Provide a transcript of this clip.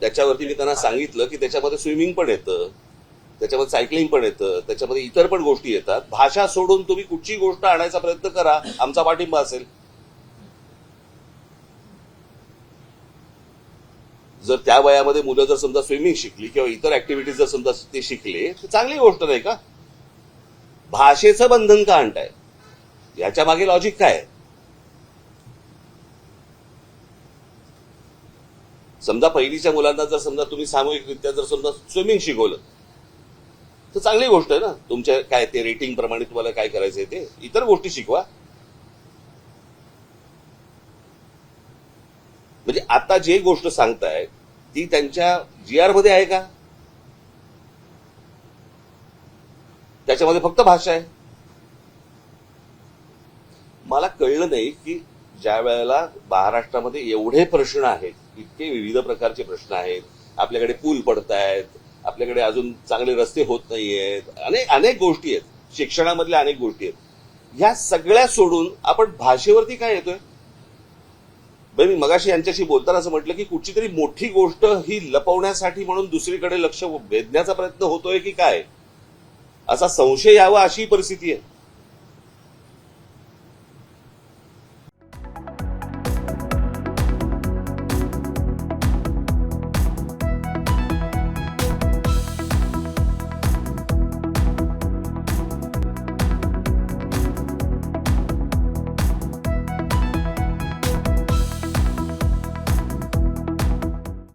त्याच्यावरती मी त्यांना सांगितलं की त्याच्यामध्ये स्विमिंग पण येतं त्याच्यामध्ये सायकलिंग पण येतं त्याच्यामध्ये इतर पण गोष्टी येतात. भाषा सोडून तुम्ही कुठची गोष्ट आणायचा प्रयत्न करा आमचा पाठिंबा असेल. जर त्या वयामध्ये मुलं जर समजा स्विमिंग शिकली किंवा इतर ऍक्टिव्हिटीज जर समजा ते शिकले तर चांगली गोष्ट नाही का? भाषेचं बंधन का आणताय? याच्या मागे लॉजिक काय आहे? समजा पहिलीच्या मुलांना जर समजा तुम्ही सामूहिकरित्या जर समजा स्विमिंग शिकवलं तर चांगली गोष्ट आहे ना. तुमच्या काय ते रेटिंग प्रमाणे तुम्हाला काय करायचंय ते? इतर गोष्टी शिकवा. म्हणजे आता जे गोष्ट सांगताय ती त्यांच्या जी आरमध्ये आहे का? त्याच्यामध्ये फक्त भाषा आहे. मला कळलं नाही की ज्या वेळेला महाराष्ट्रामध्ये एवढे प्रश्न आहेत इतके विविध प्रकारचे प्रश्न आहेत. आपल्याकडे पूल पडतायत. आपल्याकडे अजून चांगले रस्ते होत नाहीयेत. अनेक अनेक गोष्टी आहेत. शिक्षणामधल्या अनेक गोष्टी आहेत. ह्या सगळ्या सोडून आपण भाषेवरती काय येतोय? बरं मी मगाशी यांच्याशी बोलताना असं म्हटलं की कुठची तरी मोठी गोष्ट ही लपवण्यासाठी म्हणून दुसरीकडे लक्ष वेधण्याचा प्रयत्न होतोय की काय? असा संशय यावा अशी परिस्थिती आहे.